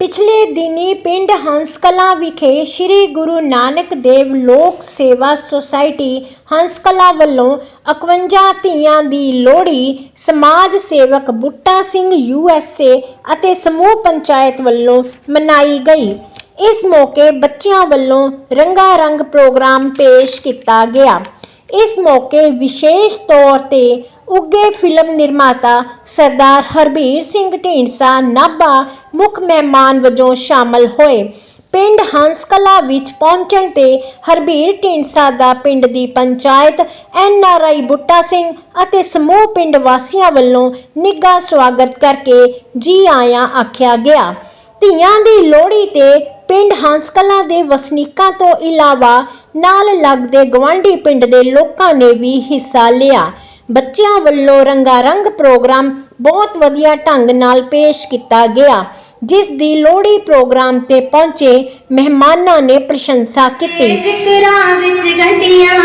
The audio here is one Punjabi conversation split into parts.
ਪਿਛਲੇ ਦਿਨੀ ਪਿੰਡ ਹੰਸਕਲਾ ਵਿਖੇ ਸ੍ਰੀ ਗੁਰੂ ਨਾਨਕ ਦੇਵ ਲੋਕ ਸੇਵਾ ਸੁਸਾਇਟੀ ਹੰਸਕਲਾ ਵੱਲੋਂ 51 ਧੀਆਂ ਦੀ ਲੋਹੜੀ ਸਮਾਜ ਸੇਵਕ ਬੁੱਟਾ ਸਿੰਘ ਯੂਐਸਏ ਅਤੇ ਸਮੂਹ ਪੰਚਾਇਤ ਵੱਲੋਂ ਮਨਾਈ ਗਈ। ਇਸ ਮੌਕੇ ਬੱਚਿਆਂ ਵੱਲੋਂ ਰੰਗਾ ਰੰਗ ਪ੍ਰੋਗਰਾਮ ਪੇਸ਼ ਕੀਤਾ ਗਿਆ। ਇਸ ਮੌਕੇ ਵਿਸ਼ੇਸ਼ ਤੌਰ ਤੇ ਉੱਗੇ ਫਿਲਮ ਨਿਰਮਾਤਾ ਸਰਦਾਰ ਹਰਬੀਰ ਸਿੰਘ ਢੀਂਡਸਾ ਨਾਭਾ ਮੁੱਖ ਮਹਿਮਾਨ ਵਜੋਂ ਸ਼ਾਮਲ ਹੋਏ। ਪਿੰਡ ਹੰਸਕਲਾ ਵਿੱਚ ਪਹੁੰਚਣ ਤੇ ਹਰਬੀਰ ਢੀਂਡਸਾ ਦਾ ਪਿੰਡ ਦੀ panchayat N R I Butta Singh ਅਤੇ ਸਮੂਹ ਪਿੰਡ ਵਾਸੀਆਂ ਵੱਲੋਂ ਨਿੱਘਾ ਸਵਾਗਤ ਕਰਕੇ ਜੀ ਆਇਆਂ ਆਖਿਆ ਗਿਆ। ਧੀਆਂ ਦੀ ਲੋਹੜੀ ਤੇ ਪਿੰਡ ਹੰਸਕਲਾ ਦੇ ਵਸਨੀਕਾਂ ਤੋਂ ਇਲਾਵਾ ਨਾਲ ਲੱਗਦੇ ਗਵਾਂਢੀ ਪਿੰਡ ਦੇ ਲੋਕਾਂ ਨੇ ਵੀ ਹਿੱਸਾ ਲਿਆ। ਬੱਚਿਆਂ ਵੱਲੋਂ ਰੰਗਾਰੰਗ ਪ੍ਰੋਗਰਾਮ ਬਹੁਤ ਵਧੀਆ ਢੰਗ ਨਾਲ ਪੇਸ਼ ਕੀਤਾ ਗਿਆ, ਜਿਸ ਦੀ ਲੋਹੜੀ ਪ੍ਰੋਗਰਾਮ ਤੇ ਪਹੁੰਚੇ ਮਹਿਮਾਨਾਂ ਨੇ ਪ੍ਰਸ਼ੰਸਾ ਕੀਤੀ। ਫਿਕਰਾਂ ਵਿੱਚ ਗੰਢੀਆਂ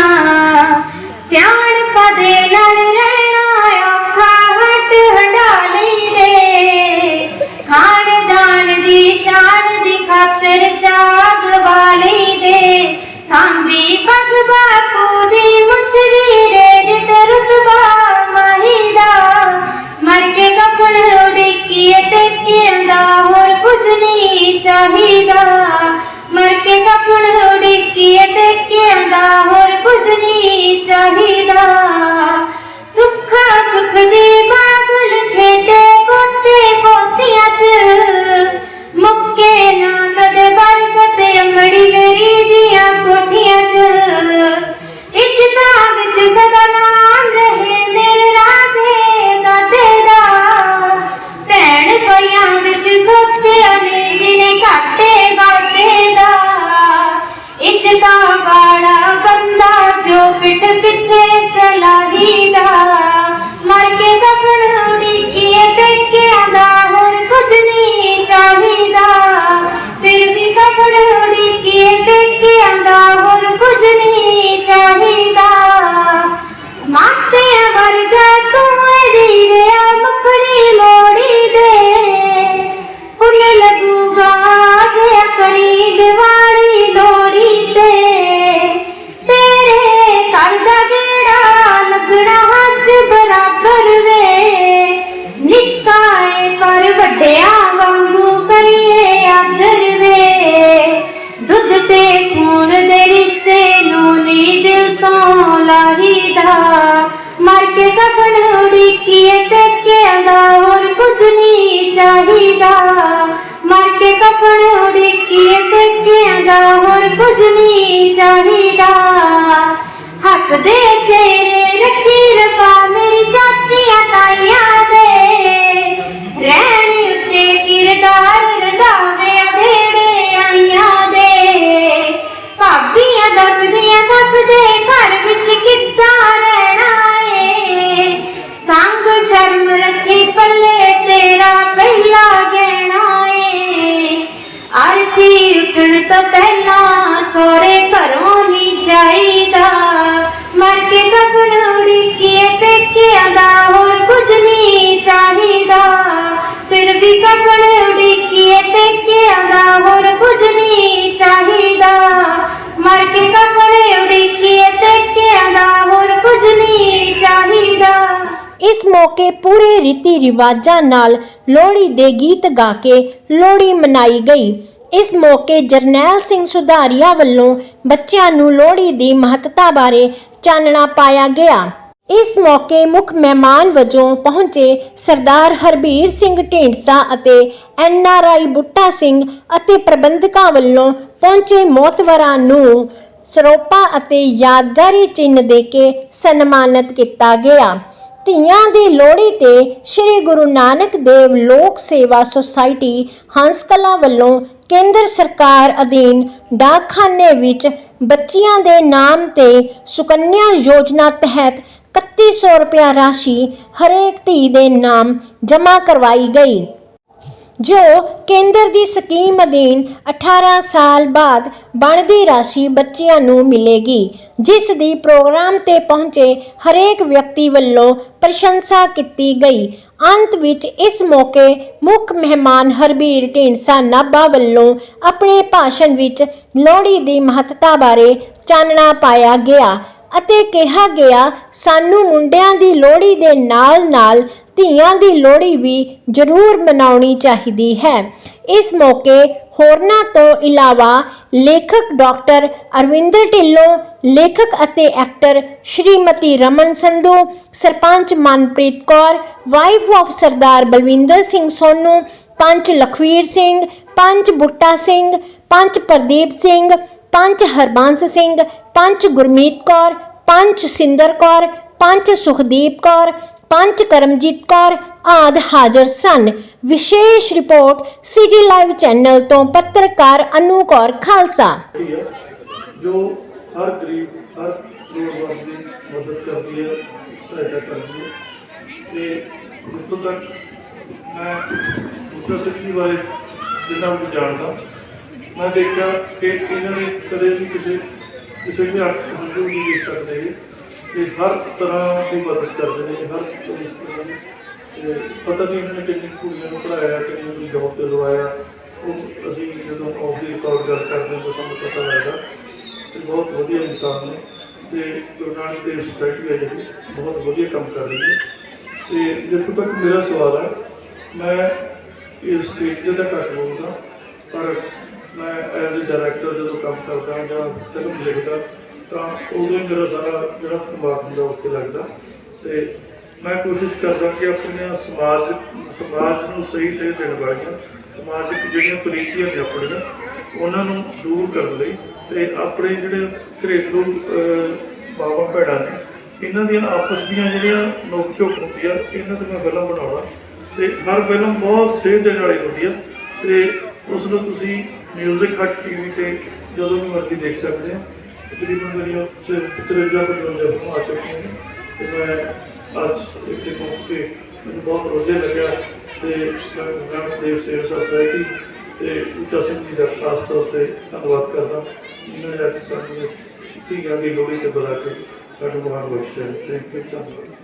ਸਿਆਣਪਾ ਦੇ ਨਾਲ ਰਹਿਣਾ ਔਖਾ, ਹਟ ਹੰਡਾ ਲਈਦੇ ਖਾਨਦਾਨ ਦੀ ਸ਼ਾਨ ਦੀ ਖਾਤਰ ਜਾਗ ਵਾਲੀ ਦੇ। ਸਾਂਭੀ ਪਗ ਬਾਪੂ ਦੀ ਮੁਚਰੀ ਰੇਡ ਤੇ ਉਡੀਕੀਏ ਪੇਕਿਆਂ ਦਾ ਹੋਰ ਕੁਝ ਨਹੀਂ ਚਾਹੀਦਾ ਮਰ ਕੇ ਕਫਨ ਉਡੀਕੀਏ ਪੇਕਿਆਂ ਦਾ ਹੋਰ ਕੁਝ ਨਹੀਂ ਚਾਹੀਦਾ ਹੱਸਦੇ ਚਿਹਰੇ ਰੱਖੀ ਰਬਾ ਮੇਰੀ ਚਾਚੀਆਂ ਤਾਈਆਂ ਦੇ ਆਰਤੀ ਉੱਠਣ ਤੋਂ ਪਹਿਲਾਂ ਸੋਰੇ ਘਰੋਂ ਨਹੀਂ ਜਾਈਦਾ। ਮਰ ਕੇ ਕਫਨ ਉਡੀਕੀਏ ਪੇਕਿਆਂ ਦਾ ਹੋਰ ਕੁਝ ਨਹੀਂ ਚਾਹੀਦਾ। ਫਿਰ ਵੀ ਕਫਨ ਉਡੀਕੀਏ ਪੇਕਿਆਂ ਦਾ ਹੋਰ ਕੁਝ ਨਹੀਂ ਚਾਹੀਦਾ। ਮਰ ਕੇ ਕਫਨ ਉਡੀਕੀਏ ਪੇਕਿਆਂ ਦਾ ਹੋਰ ਕੁਝ ਨਹੀਂ ਚਾਹੀਦਾ। ਇਸ ਮੌਕੇ ਪੂਰੇ ਰੀਤੀ ਰਿਵਾਜਾਂ ਨਾਲ ਲੋਹੜੀ ਦੇ ਗੀਤ ਗਾ ਕੇ ਲੋਹੜੀ ਮਨਾਈ ਗਈ। ਇਸ ਮੌਕੇ ਜਰਨੈਲ ਸਿੰਘ ਸੁਧਾਰੀਆ ਵੱਲੋਂ ਬੱਚਿਆਂ ਨੂੰ ਲੋਹੜੀ ਦੀ ਮਹੱਤਤਾ ਬਾਰੇ ਚਾਨਣਾ ਪਾਇਆ ਗਿਆ। ਇਸ ਮੌਕੇ ਮੁੱਖ ਮਹਿਮਾਨ ਵਜੋਂ ਪਹੁੰਚੇ ਸਰਦਾਰ ਹਰਬੀਰ ਸਿੰਘ ਢੀਂਡਸਾ ਅਤੇ N R I Butta Singh ਅਤੇ ਪ੍ਰਬੰਧਕਾਂ ਵੱਲੋਂ ਪਹੁੰਚੇ ਮੋਤਵਰਾਂ ਨੂੰ ਸਰੋਪਾ ਅਤੇ ਯਾਦਗਾਰੀ ਚਿੰਨ੍ਹ ਦੇ ਕੇ ਸਨਮਾਨਿਤ ਕੀਤਾ ਗਿਆ। ਧੀਆਂ ਦੀ ਲੋਹੜੀ ਤੇ ਸ੍ਰੀ ਗੁਰੂ ਨਾਨਕ ਦੇਵ ਲੋਕ ਸੇਵਾ ਸੁਸਾਇਟੀ ਹੰਸਕਲਾ ਵੱਲੋਂ ਕੇਂਦਰ ਸਰਕਾਰ ਅਧੀਨ ਡਾਕਖਾਨੇ ਵਿੱਚ ਬੱਚੀਆਂ ਦੇ ਨਾਮ ਤੇ ਸੁਕੰਨਿਆ ਯੋਜਨਾ ਤਹਿਤ 3100 ਰੁਪਇਆ ਰਾਸ਼ੀ ਹਰੇਕ ਧੀ ਦੇ ਨਾਮ ਜਮ੍ਹਾਂ ਕਰਵਾਈ ਗਈ। ਜੋ ਕੇਂਦਰ ਦੀ ਸਕੀਮ ਅਧੀਨ 18 ਸਾਲ ਬਾਅਦ ਬਣਦੀ ਰਾਸ਼ੀ ਬੱਚਿਆਂ ਨੂੰ ਮਿਲੇਗੀ, ਜਿਸ ਦੀ ਪ੍ਰੋਗਰਾਮ ਤੇ ਪਹੁੰਚੇ ਹਰੇਕ ਵਿਅਕਤੀ ਵੱਲੋਂ ਪ੍ਰਸ਼ੰਸਾ ਕੀਤੀ ਗਈ। ਅੰਤ ਵਿੱਚ ਇਸ ਮੌਕੇ ਮੁੱਖ ਮਹਿਮਾਨ ਹਰਬੀਰ ਢੀਂਡਸਾ ਨਾਭਾ ਵੱਲੋਂ ਆਪਣੇ ਭਾਸ਼ਣ ਵਿੱਚ ਲੋਹੜੀ ਦੀ ਮਹੱਤਤਾ ਬਾਰੇ ਚਾਨਣਾ ਪਾਇਆ ਗਿਆ ਅਤੇ ਕਿਹਾ ਗਿਆ, ਸਾਨੂੰ ਮੁੰਡਿਆਂ ਦੀ ਲੋਹੜੀ ਦੇ ਨਾਲ-ਨਾਲ ਧੀਆਂ ਦੀ ਲੋਹੜੀ ਵੀ ਜ਼ਰੂਰ ਮਨਾਉਣੀ ਚਾਹੀਦੀ ਹੈ। ਇਸ ਮੌਕੇ ਹੋਰਨਾਂ ਤੋਂ ਇਲਾਵਾ ਲੇਖਕ ਡਾਕਟਰ ਅਰਵਿੰਦਰ ਢਿੱਲੋਂ, ਲੇਖਕ ਅਤੇ actor Shrimati Raman Sandhu, sarpanch Manpreet Kaur wife of Sardar Balwinder Singh Sonu, panch Lakhvir Singh, panch Butta Singh, panch Pradeep Singh, panch Harbans Singh, panch Gurmeet Kaur, panch Sinder Kaur, panch Sukhdeep Kaur panch Karamjit Kaur ਆਦ ਹਾਜ਼ਰ ਸਨ ਵਿਸ਼ੇਸ਼ ਰਿਪੋਰਟ ਸਿਟੀ ਲਾਈਵ ਚੈਨਲ ਤੋਂ ਪੱਤਰਕਾਰ ਅਨੂ ਕੌਰ ਖਾਲਸਾ ਹੈ ਜੋ ਹਰ ਗਰੀਬ ਹਰ ਲੋੜਵੰਦ ਦੀ ਮਦਦ ਕਰਦੀ ਹੈ ਸਹਾਇਤਾ ਕਰਦੀ ਹੈ ਤੇ ਜਿੱਥੋਂ ਤੱਕ ਮੈਂ ਉਸ ਸਿੱਖੀ ਬਾਰੇ ਜਿੰਨਾ ਵੀ ਜਾਣਦਾ ਮੈਂ ਦੇਖਿਆ ਕਿ ਇਹਨਾਂ ਨੇ ਕਦੇ ਵੀ ਕਿਸੇ ਕਿਸੇ ਵੀ ਹੱਥ ਨੂੰ ਨਹੀਂ ਦੇ ਸਕਦੇ ਇਹ ਹਰ ਤਰ੍ਹਾਂ ਦੀ ਮਦਦ ਕਰਦੇ ਨੇ, ਹਰ ਤਰ੍ਹਾਂ ਦੀ ਤੇ ਪਤਾ ਨਹੀਂ ਇਹਨਾਂ ਨੇ ਕਿੰਨੀ ਕੁੜੀਆਂ ਨੂੰ ਪੜਾਇਆ ਕਿੰਨੀ ਨੂੰ ਜੋਬ ਤੇ ਲਵਾਇਆ। ਉਹ ਅਸੀਂ ਜਦੋਂ ਆਫ ਦੀ ਰਿਕਾਰਡ ਗੱਲ ਕਰਦੇ ਹਾਂ ਤਾਂ ਸਾਨੂੰ ਪਤਾ ਲੱਗਦਾ ਕਿ ਬਹੁਤ ਵਧੀਆ ਇਨਸਾਨ ਨੇ। ਤੇ ਗੁਰੂ ਨਾਨਕ ਦੇਵ ਸੋਸਾਇਟੀ ਹੈ ਜਿਹੜੀ, ਬਹੁਤ ਵਧੀਆ ਕੰਮ ਕਰ ਰਹੀ ਹੈ। ਤੇ ਜਿੱਥੋਂ ਤੱਕ ਮੇਰਾ ਸਵਾਲ ਹੈ, ਮੈਂ ਇਸ ਸਟੇਜ ਤੇ ਤਾਂ ਘੱਟ ਬੋਲਦਾ, ਪਰ ਮੈਂ ਐਜ਼ ਅ ਡਾਇਰੈਕਟਰ ਜਦੋਂ ਕੰਮ ਕਰਦਾ ਜਾਂ ਫਿਲਮ ਲਿਖਦਾ ਤਾਂ ਉਦੋਂ ਹੀ ਮੇਰਾ ਸਾਰਾ ਜਿਹੜਾ ਦਿਮਾਗ ਹੁੰਦਾ ਉੱਤੇ ਲੱਗਦਾ। ਤੇ ਮੈਂ ਕੋਸ਼ਿਸ਼ ਕਰਦਾ ਕਿ ਆਪਣੇ ਸਮਾਜ ਸਮਾਜ ਨੂੰ ਸਹੀ ਸਹੀ ਦੇਣ ਵਾਲੀਆਂ ਸਮਾਜਿਕ ਜਿਹੜੀਆਂ ਕੁਰੀਤੀਆਂ ਨੇ ਆਪਣੀਆਂ ਉਹਨਾਂ ਨੂੰ ਦੂਰ ਕਰਨ ਲਈ ਤੇ ਆਪਣੇ ਜਿਹੜੇ ਘਰੇਲੂ ਅਹ, ਬਾਵਾ ਭੈਣਾਂ ਨੇ ਇਹਨਾਂ ਦੀਆਂ ਆਪਸ ਦੀਆਂ ਜਿਹੜੀਆਂ ਨੋਕ ਝੋਕ ਆ ਇਹਨਾਂ ਤੇ ਮੈਂ ਫਿਲਮ ਬਣਾਉਣਾ। ਤੇ ਹਰ ਫਿਲਮ ਬਹੁਤ ਸੇਧ ਦੇਣ ਵਾਲੀ ਹੁੰਦੀ ਆ। ਤੇ ਉਸ ਨੂੰ ਤੁਸੀਂ ਮਿਊਜ਼ਿਕ ਹਟ ਟੀਵੀ ਤੇ ਜਦੋਂ ਵੀ ਮਰਜ਼ੀ ਦੇਖ ਸਕਦੇ ਹੋ ਤਕਰੀਬਨ ਮੇਰੀਆਂ 53 55 ਫਿਲਮਾਂ ਆ ਚੁੱਕੀਆਂ ਨੇ ਤੇ ਮੈਂ ਅੱਜ ਇੱਥੇ ਪਹੁੰਚ ਕੇ ਮੈਨੂੰ ਬਹੁਤ ਵਧੀਆ ਲੱਗਿਆ ਤੇ ਮੈਂ ਗੁਰੂ ਦੇਵ ਸੇਵਾ ਸੁਸਾਇਟੀ ਤੇ ਉੱਚਾ ਸਿੰਘ ਜੀ ਦਾ ਖਾਸ ਤੌਰ ਤੇ ਧੰਨਵਾਦ ਕਰਦਾ। ਜਿਨ੍ਹਾਂ ਨੇ ਅੱਜ ਸਾਨੂੰ ਧੀਆਂ ਦੀ ਲੋਹੜੀ ਤੇ ਬੁਲਾ ਕੇ ਸਾਨੂੰ ਮਹਾਨ ਬਖਸ਼ਿਆ। ਥੈਂਕ ਯੂ ਧੰਨਵਾਦ।